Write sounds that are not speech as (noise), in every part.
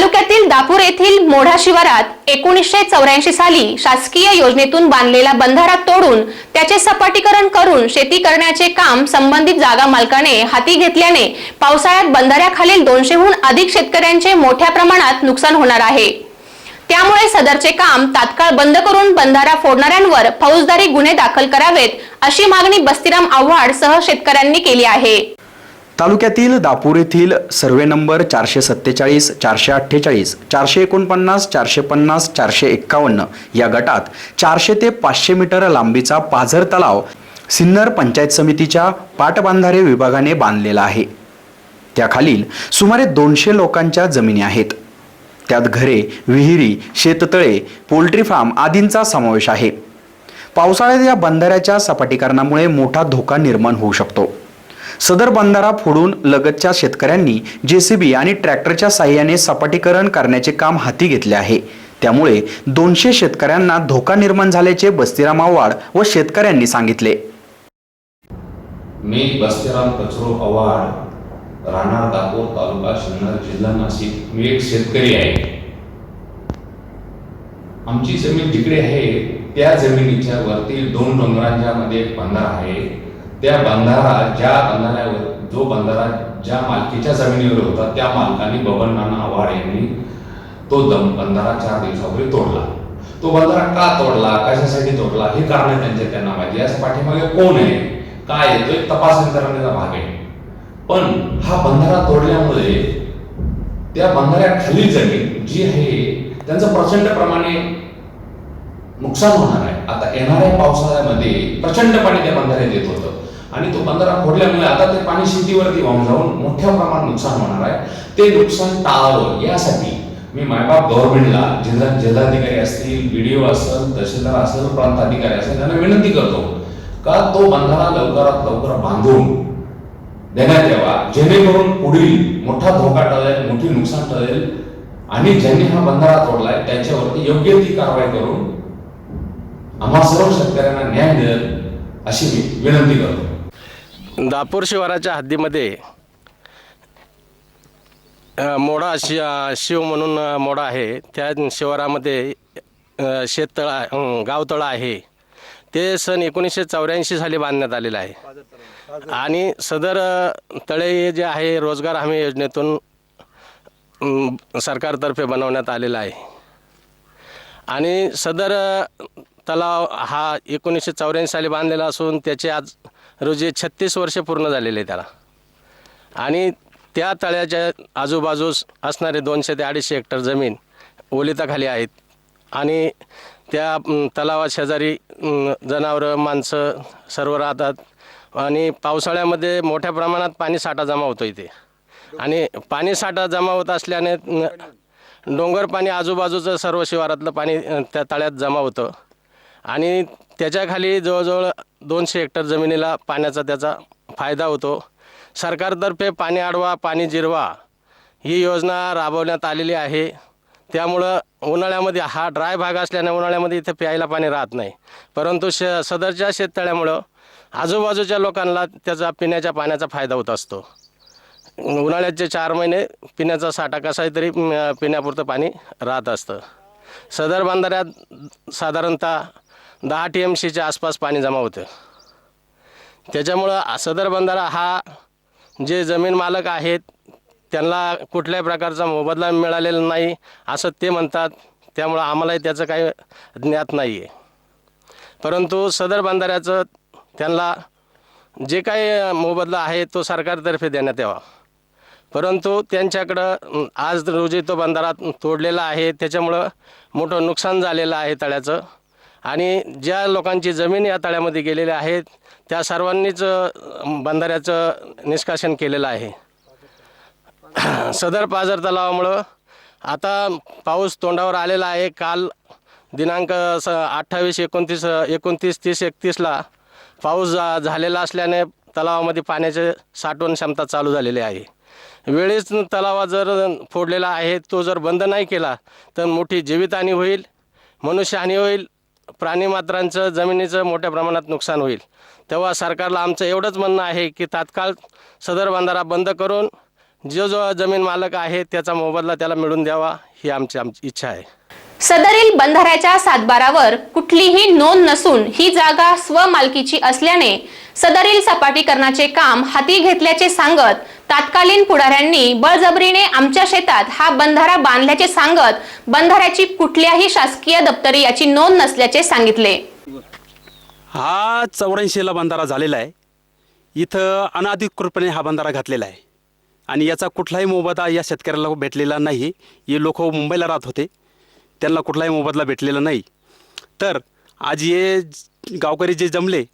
तालुक्यातील दापूर येथील मोढा शिवारात एकोणीसशे चौऱ्याऐंशी साली शासकीय योजनेतून बांधलेला बंधारा तोडून त्याचे सपाटीकरण करून शेती करण्याचे काम संबंधित जागा मालकाने हाती घेतल्याने पावसाळ्यात बंधाऱ्याखालील दोनशेहून अधिक शेतकऱ्यांचे मोठ्या प्रमाणात नुकसान होणार आहे. त्यामुळे सदरचे काम तात्काळ बंद करून बंधारा फोडणाऱ्यांवर फौजदारी गुन्हे दाखल करावेत अशी मागणी बस्तीराम आव्हाड सह शेतकऱ्यांनी केली आहे. तालुक्यातील दापूर येथील सर्वे नंबर चारशे सत्तेचाळीस चारशे अठ्ठेचाळीस चारशे एकोणपन्नास चारशे पन्नास चारशे एक्कावन्न या गटात चारशे ते पाचशे मीटर लांबीचा पाझर तलाव सिन्नर पंचायत समितीच्या पाटबांधारे विभागाने बांधलेला आहे. त्याखालील सुमारे दोनशे लोकांच्या जमिनी आहेत. त्यात घरे विहिरी शेततळे पोल्ट्री फार्म आदींचा समावेश आहे. पावसाळ्यात या बंधाऱ्याच्या सपाटीकरणामुळे मोठा धोका निर्माण होऊ शकतो. सदर बंधारा फोडून लगतच्या शेतकऱ्यांनी जेसीबी आणि ट्रॅक्टरच्या साह्याने सपाटीकरण करण्याचे काम हाती घेतले आहे. त्यामुळे दोनशे शेतकऱ्यांना धोका निर्माण झाल्याचे बस्तीराम आव्हाड व शेतकऱ्यांनी सांगितले. मी बस्तीराम कचरो आव्हाड राहणार दापोर तालुका सिन्नर जिल्हा नाशिक. मी एक शेतकरी आहे. आमची जमीन जिकडे आहे त्या जमिनीच्या वरती दोन डोंगरांच्या मध्ये एक बंधारा आहे. त्या बंधारा ज्या बंधाऱ्यावर जो बंधारा ज्या मालकीच्या जमिनीवर होता त्या मालकाने बबन नाना आव्हाड यांनी तो दम बंधारा चार दिवसापूर्वी तोडला. तो बंधारा का तोडला? कशासाठी तोडला? हे कारण त्यांचे त्यांना माहिती याच पाठीमागे कोण आहे? काय आहे? तो एक तपासणी करण्याचा भाग आहे. पण हा बंधारा तोडल्यामुळे त्या बंधाऱ्याखाली जमीन जी आहे त्यांचं प्रचंड प्रमाणे नुकसान होणार आहे. आता येणाऱ्या पावसाळ्यामध्ये प्रचंड पाणी त्या बंधाऱ्यात येत होतं. आणि तो बंधारा फोडल्यामुळे आता ते पाणी शेतीवरती वाहून जाऊन मोठ्या प्रमाणात नुकसान होणार आहे. ते नुकसान टाळावं यासाठी मी मायबाप गव्हर्नमेंटला जिल्हा जिल्हाधिकारी असतील बीडीओ असेल तहसीलदार असेल प्रांताधिकारी असेल त्यांना विनंती करतो का तो बंधारा लवकरात लवकर बांधून देण्यात यावा जेणेकरून पुढील मोठा धोका टळेल मोठी नुकसान टळेल आणि ज्यांनी हा बंधारा तोडलाय त्यांच्यावरती योग्य ती कारवाई करून आम्हा सर्व शेतकऱ्यांना न्याय मिळेल अशी मी विनंती करतो. दापूर शिवाराच्या हद्दीमध्ये मोडा शि शिव म्हणून मोडा आहे. त्या शिवारामध्ये शेततळा गावतळा आहे. ते सन एकोणीसशे चौऱ्याऐंशी साली बांधण्यात आलेलं आहे. आणि सदर तळे जे आहे रोजगार हमी योजनेतून सरकारतर्फे बनवण्यात आलेला आहे. आणि सदर तलाव हा एकोणीसशे चौऱ्याऐंशी साली बांधलेला असून त्याचे आज रोजी छत्तीस वर्ष पूर्ण झालेले आहे त्याला. आणि त्या तळ्याच्या आजूबाजूस असणारे दोनशे ते अडीचशे हेक्टर जमीन ओलिताखाली आहेत. आणि त्या तलावा शेजारी जनावरं माणसं सर्व राहतात. आणि पावसाळ्यामध्ये मोठ्या प्रमाणात पाणी साठा जमा होतो इथे. आणि पाणी साठा जमा होत असल्याने डोंगर पाणी आजूबाजूचं सर्व शिवारातलं पाणी त्या तळ्यात जमा होतं. आणि त्याच्याखाली जवळजवळ दोनशे हेक्टर जमिनीला पाण्याचा त्याचा फायदा होतो. सरकारतर्फे पाणी आडवा पाणी जिरवा ही योजना राबवण्यात आलेली आहे. त्यामुळं उन्हाळ्यामध्ये हा ड्राय भाग असल्याने उन्हाळ्यामध्ये इथे प्यायला पाणी राहत नाही. परंतु श सदरच्या शेततळ्यामुळं आजूबाजूच्या लोकांना त्याचा पिण्याच्या पाण्याचा फायदा होत असतो. उन्हाळ्याचे चार महिने पिण्याचा साठा कसाही तरी पिण्यापुरतं पाणी राहत असतं. सदर बांधाऱ्यात साधारणतः दहा टी एम सीच्या आसपास पाणी जमा होतं. त्याच्यामुळं सदर बंधारा हा जे जमीन मालक आहेत त्यांना कुठल्याही प्रकारचा मोबदला मिळालेला नाही असं ते म्हणतात. त्यामुळं आम्हालाही त्याचं काही ज्ञात नाही आहे परंतु सदर बंधाऱ्याचं त्यांना जे काही मोबदला आहे तो सरकारतर्फे देण्यात यावा. परंतु त्यांच्याकडं आज रोजी तो बंधारा तोडलेला आहे. त्याच्यामुळं मोठं नुकसान झालेलं आहे तळ्याचं. आणि ज्या लोकांची जमीन या तळ्यामध्ये गेलेल्या आहेत त्या सर्वांनीच बंधाऱ्याचं निष्कासन केलेलं आहे. (clears throat) सदर पाझर तलावामुळं आता पाऊस तोंडावर आलेला आहे. काल दिनांक स अठ्ठावीस एकोणतीस एकोणतीस तीस एकतीसला पाऊस झा झालेला असल्याने तलावामध्ये पाण्याचे साठवण क्षमता चालू झालेली आहे. वेळेस तलावा जर फोडलेला आहे तो जर बंद नाही केला तर मोठी जीवितहानी होईल मनुष्यहानी होईल प्राणीमात्रांचं जमिनीचं मोठ्या प्रमाणात नुकसान होईल. तेव्हा सरकारला आमचं एवढंच म्हणणं आहे की तात्काळ सदर बांधारा बंद करून जो जो जमीन मालक आहे त्याचा मोबदला त्याला मिळून द्यावा ही आमची आमची इच्छा आहे. सदरील बंधाऱ्याच्या सातबारावर कुठलीही नोंद नसून ही जागा स्वमालकीची असल्याने सदरील सपाटीकरणाचे काम हाती घेतल्याचे सांगत तात्कालीन पुढाऱ्यांनी बळजबरीने आमच्या शेतात हा बंधारा बांधल्याचे सांगत बंधाऱ्याची कुठल्याही शासकीय दप्तरी याची नोंद नसल्याचे सांगितले. हा चौऱ्याऐंशीला बंधारा झालेला आहे. इथं अनाधिकृतपणे हा बंधारा घातलेला आहे. आणि याचा कुठलाही मोबदा या शेतकऱ्याला भेटलेला नाही. हे लोक मुंबईला राहत होते. त्यांना कुठलाही मोबदला भेटलेला नाही. तर आज हे गावकरी जे जमले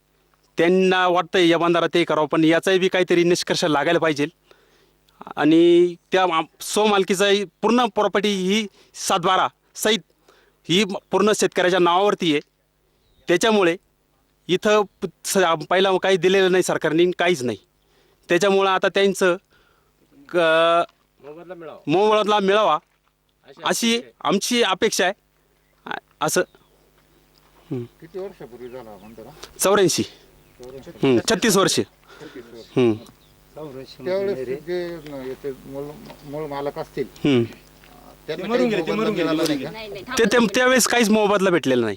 त्यांना वाटतं या बंधारा ते करावं पण याचाही बी काहीतरी निष्कर्ष लागायला पाहिजे. आणि त्या आम- स्वमालकीचा ही पूर्ण प्रॉपर्टी ही सातबारा सहित ही पूर्ण शेतकऱ्याच्या नावावरती आहे. त्याच्यामुळे इथं स पहिला काही दिलेलं नाही सरकारने काहीच नाही. त्याच्यामुळं आता त्यांचं मोबदला मिळावा. अशी आमची अपेक्षा आहे. आ- असं किती वर्षापूर्वी झाला म्हणतो चौऱ्याऐंशी. हं, छत्तीस वर्ष. हं, त्यावेळेस जे न- याचे मूळ मूळ मालक असतील हं. त्यांना काही मोबदला मिळाला नाही का? ते ते- त्यावेळेस काहीच मोबदला भेटलेला नाही.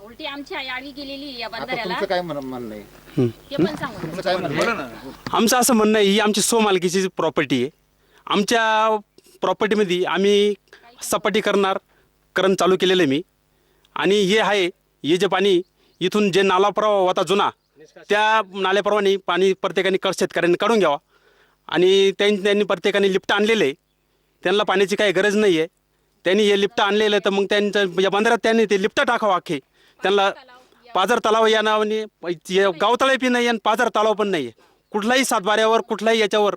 उलटी आमची आई आडवी गेलेली या आता बंधाऱ्याला. तुमचं काय म्हण- म्हणणं आहे? ते पण सांगू तुमचं काय म्हणणं आहे? आमचं असं म्हणणं आहे ही आमची स्वमालकीची प्रॉपर्टी आहे आमच्या प्रॉपर्टीमध्ये आम्ही सपाटी करणार करण चालू केलेलं आहे मी. आणि हे आहे हे जे पाणी इथून जे नाला प्रवाह होता जुना त्या नाल्याप्रमाणे पाणी प्रत्येकाने क शेतकऱ्यांनी काढून घ्यावा. आणि त्यांनी त्यांनी प्रत्येकाने लिफ्ट आणलेलं आहे. त्यांना पाण्याची काही गरज नाही आहे. त्यांनी हे लिफ्ट आणलेलं आहे तर मग त्यांच्या या बंदरात त्यांनी ते लिफ्ट टाकावं अख्खे. त्यांना पाझर तलाव या नावाने गावतळे गावतळाई बी नाही आणि पाझर तलाव पण नाही आहे. कुठलाही सातबाऱ्यावर कुठलाही याच्यावर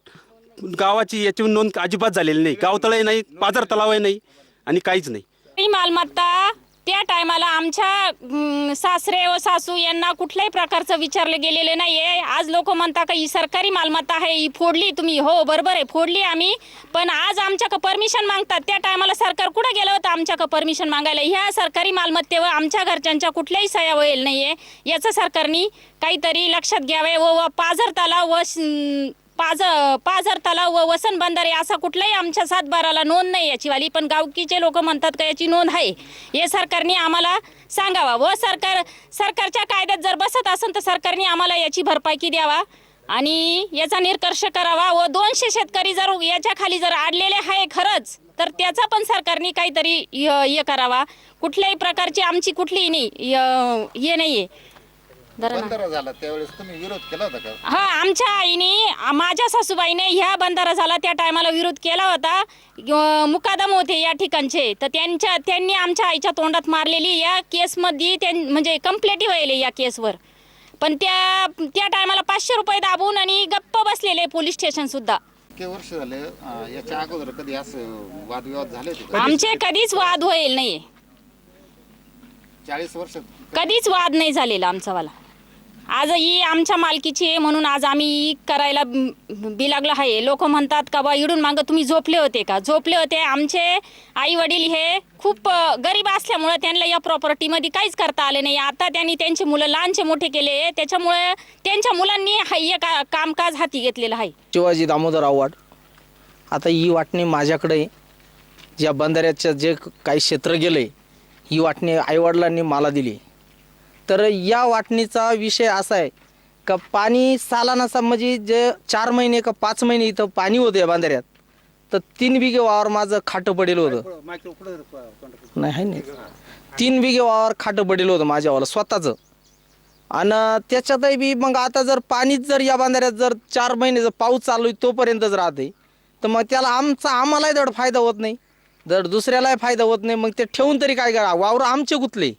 गावाची याची नोंद अजिबात झालेली नाही. गावतळही नाही पाझर तलावही नाही आणि काहीच नाही. ही मालमत्ता त्या टायमाला आमच्या सासरे व सासू यांना कुठल्याही प्रकारचं विचारलं गेलेलं नाहीये. आज लोक म्हणता का ही सरकारी मालमत्ता आहे ही फोडली तुम्ही. हो बरोबर आहे फोडली आम्ही. पण आज आमच्या परमिशन मागतात. त्या टायमाला सरकार कुठं गेलं होतं आमच्या परमिशन मागायला? ह्या सरकारी मालमत्तेवर आमच्या घरच्यांच्या कुठल्याही सह्या होईल नाहीये. याचं सरकारनी काहीतरी लक्षात घ्यावे व व पाझर तलाव व श- पाझ पाझर तलाव व वसन बंधारे असा कुठलाही आमच्या सातबाराला नोंद नाही याचीवाली पण गावकीचे लोक म्हणतात का याची नोंद आहे. हे सरकारने आम्हाला सांगावा व सरकार सरकारच्या कायद्यात जर बसत असेल तर सरकारने आम्हाला याची भरपाई द्यावा आणि याचा निष्कर्ष करावा व दोनशे शेतकरी जर याच्या खाली जर आडलेले आहे खरंच तर त्याचा पण सरकारने काहीतरी य- हे करावा. कुठल्याही प्रकारची आमची कुठलीही नाही य- हे नाही आहे बंधारा झाला त्यावेळेस तुम्ही विरोध केला होता का? हा आमच्या आईने आ- माझ्या सासूबाईने ह्या बंधारा झाला त्या टायमाला विरोध केला होता. अं, मुकादम होते या ठिकाणचे. तर त्यांच्या त्यांनी आमच्या आईच्या तोंडात मारलेली या केसमध्ये त्यां म्हणजे कंप्लेंटी व्हायले या केसवर. पण त्या त्या टायमाला पाचशे रुपये दाबून आणि गप्प बसलेले पोलीस स्टेशन सुद्धा. इतके वर्ष झाले अं, याच्या अगोदर कधी असं वादविवाद झाले होते का? आमचे कधीच वाद होईल नाही. चाळीस वर्ष कधीच वाद नाही झालेला आमचावाला आज ही आमच्या मालकीची आहे म्हणून आज आम्ही करायला बी लागलो आहे. लोक म्हणतात का बा इडून मागं तुम्ही झोपले होते का? झोपले होते. आमचे आई वडील हे खूप गरीब असल्यामुळं त्यांना या प्रॉपर्टीमध्ये काहीच करता आले नाही. आता त्यांनी त्यांचे मुलं लहानचे मोठे केले त्याच्यामुळे त्यांच्या मुलांनी हे का कामकाज हाती घेतलेलं आहे. शिवाजी दामोदर आव्हाड आता ही वाटणी माझ्याकडे ज्या बंधाऱ्याचं जे काही क्षेत्र गेलं आहे ही वाटणी आईवडिलांनी मला दिली. तर या वाटणीचा विषय असा आहे का पाणी सालानाचा म्हणजे जे चार महिने का पाच महिने इथं पाणी होतं या बांधाऱ्यात तर तीन बिघे वावर माझं खाटं पडेल होतं. नाही आहे नाही तीन बिघे वावर खाटं पडेल होतं माझ्यावाला स्वतःचं. आणि त्याच्यातही बी मग आता जर पाणीच जर या बांधाऱ्यात जर चार महिने जर पाऊस चालू आहे तोपर्यंतच राहते. तर मग त्याला आमचा आम्हालाही धड फायदा होत नाही. जर दुसऱ्यालाही फायदा होत नाही. मग ते ठेवून तरी काय करा? वावर आमचे गुतले.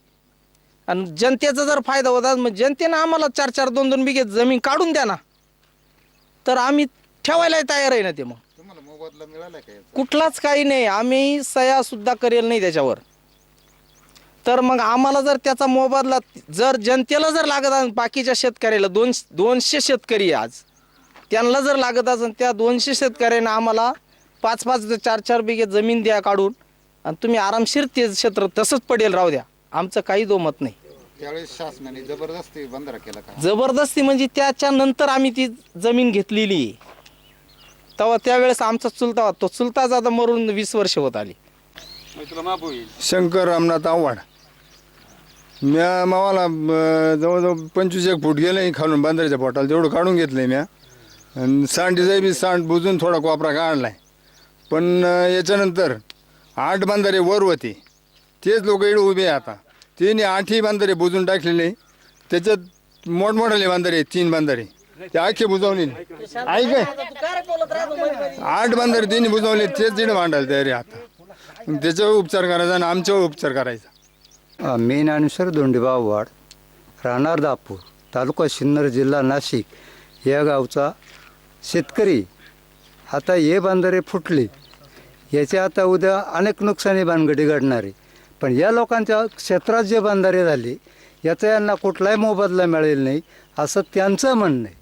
आणि जनतेचा जर फायदा होता मग जनतेनं आम्हाला चार चार दोन दोन बिघे जमीन काढून द्या ना. तर आम्ही ठेवायलाही तयार आहे ना ते मग. तुम्हाला मोबदला मिळाला? कुठलाच काही नाही. आम्ही सया सुद्धा करेल नाही त्याच्यावर. तर मग आम्हाला जर त्याचा मोबदला जर जनतेला जर लागत असेल बाकीच्या शेतकऱ्याला दोन दोनशे शेतकरी आहे आज. त्यांना जर लागत असेल त्या दोनशे शेतकऱ्यांना आम्हाला पाच पाच चार चार बिघे जमीन द्या काढून. आणि तुम्ही आरामशीर ते क्षेत्र तसंच पडेल राहू द्या. आमचं काही दोमत नाही. त्यावेळेस शासनाने जबरदस्ती बंधारा केला का? जबरदस्ती म्हणजे त्याच्यानंतर आम्ही ती जमीन घेतलेली. आहे तेव्हा त्यावेळेस आमचा चुलता होता तो चुलताच आता मरून वीस वर्ष होत आली. शंकर रामनाथ आव्हाड. म्या मावाला अं, जवळजवळ पंचवीस एक फूट गेलं खालून बांधाऱ्याच्या पोटाला तेवढं काढून घेतलं म्या. आणि सांडीचा बी सांड बुजून थोडा कोपरा काढलाय. पण अं, याच्यानंतर आठ बांधारे वर होते. तेच लोक इकडे उभे आहे आता. तिने आठही बांधारे बुजून टाकलेले. त्याच्यात मोठमोठाले बांधारे तीन बांधारे ते आखे बुजवले ऐक आठ बांधारे तिने बुजवले तेच तिने मांडायला तयारी आता. त्याच्यावर उपचार करायचा आणि आमच्यावर उपचार करायचा. मी ज्ञानेश्वर दोंडीबा वाड राहणार दापूर तालुका सिन्नर जिल्हा नाशिक या गावचा शेतकरी. आता हे बांधारे फुटले. याचे आता उद्या अनेक नुकसानी भानगडी घडणार आहे. पण या लोकांच्या क्षेत्रात जे बांधारे झाले याचा यांना कुठलाही मोबदला मिळेल नाही असं त्यांचं म्हणणं आहे.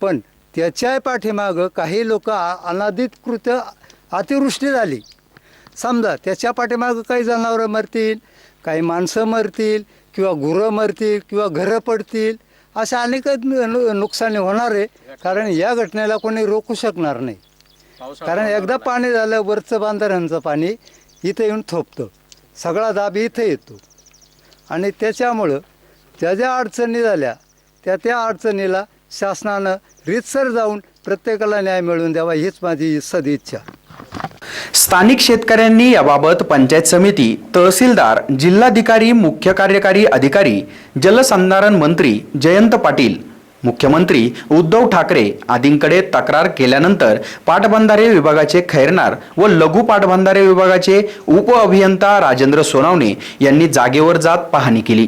पण त्याच्या पाठीमागं काही लोक अनाधिकृत अतिवृष्टी झाली. समजा त्याच्या पाठीमागं काही जनावरं मरतील काही माणसं मरतील किंवा गुरं मरतील किंवा घरं पडतील अशा अनेक नुकसानी होणार आहे कारण या घटनेला कोणी रोखू शकणार नाही. कारण एकदा पाणी झालं वरचं बांधाऱ्यांचं पाणी इथं येऊन थोपतं. सगळा दाब इथं येतो. आणि त्याच्यामुळं ज्या ज्या अडचणी झाल्या त्या त्या अडचणीला शासनानं रितसर जाऊन प्रत्येकाला न्याय मिळवून द्यावा हीच माझी सदिच्छा स्थानिक शेतकऱ्यांनी याबाबत पंचायत समिती तहसीलदार जिल्हाधिकारी मुख्य कार्यकारी अधिकारी जलसंधारण मंत्री जयंत पाटील मुख्यमंत्री उद्धव ठाकरे आदींकडे तक्रार केल्यानंतर पाटबंधारे विभागाचे खैरनार व लघु पाटबंधारे विभागाचे उप अभियंता राजेंद्र सोनावणे यांनी जागेवर जात पाहणी केली.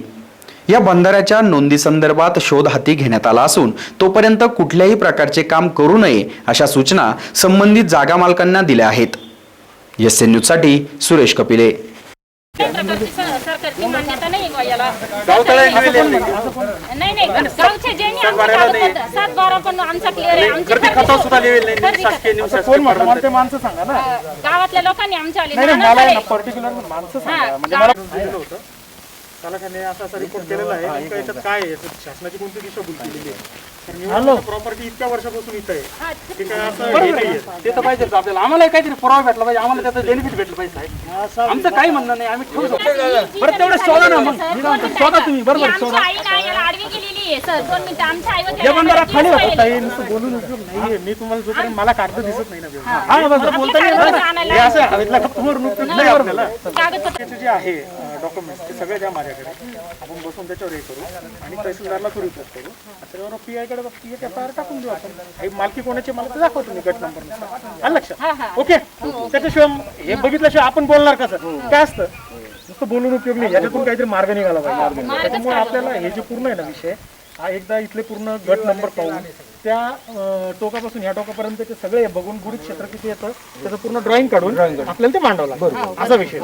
या बंधाऱ्याच्या नोंदीसंदर्भात शोध हाती घेण्यात आला असून तोपर्यंत कुठल्याही प्रकारचे काम करू नये अशा सूचना संबंधित जागा मालकांना दिल्या आहेत. एस एन न्यूजसाठी सुरेश कपिले. सरकारची मान्यता नाही आहे याला नाही नाही गावच्या ज्यांनी आमचे कागदपत्र सात बारा पण आमचा क्लिअर आहे. आमची खरेदी- खरेदी खत- अं, गावातल्या लोकांनी आमच्या आले पर्टिक्युलर माणसं तलाठ्याने असा असा रिपोर्ट केलेला आहे. काय शासनाची कोणती केलेली आहे? तर प्रॉपर्टी इतक्या वर्षापासून इथं आहे. ते काय असं हे नाहीये. ते तर पाहिजे आपल्याला. आम्हाला काहीतरी पुरावा भेटला पाहिजे. आम्हाला त्याचं बेनिफिट भेटलं पाहिजे साहेब. आमचं काही म्हणणं नाही. आम्ही ठेवू शकतो. बरं तेवढं शोधा ना मग. शोधा तुम्ही. बरोबर शोधा. आई ना याला आडवी गेलेली आहे सर. दोन मिनिटं आमच्या आई या बंधारा खाली होता ताई. नुसतं बोलून उपयोग नाहीये मी तुम्हाला जोपर्यंत मला कागद दिसत नाही ना व्यवस्थित. हा. बस बोलता येईल. ना. हे असं हवेतला गप्पावरून उपयोग नाही आपल्याला कागदपत्र त्याचे जे आहे डॉक्युमेंट्स ते सगळे द्या माझ्याकडे आपण बसून त्याच्यावर हे करू आणि तहसीलदारला रिपोर्ट करू त्याच्यावर पी आयकडे पी एफ आय आर टाकून देऊ आपण. मालकी कोणाची मला ते दाखवतो मी गट नंबर आलं लक्षात? ओके? त्याच्याशिवाय हे बघितल्याशिवाय आपण बोलणार कसं? काय असतं? नुसतं बोलून उपयोग नाही. याच्यातून काहीतरी मार्ग निघाला पाहिजे. त्याच्यामुळे आपल्याला हे जे पूर्ण आहे ना विषय हा एकदा इथले पूर्ण गट नंबर पाहून त्या टोकापासून ह्या टोकापर्यंतचे सगळे बघून गुढी क्षेत्र किती येतं त्याचं पूर्ण ड्रॉइंग काढून आपल्याला ते मांडावं लागतं. असा विषय.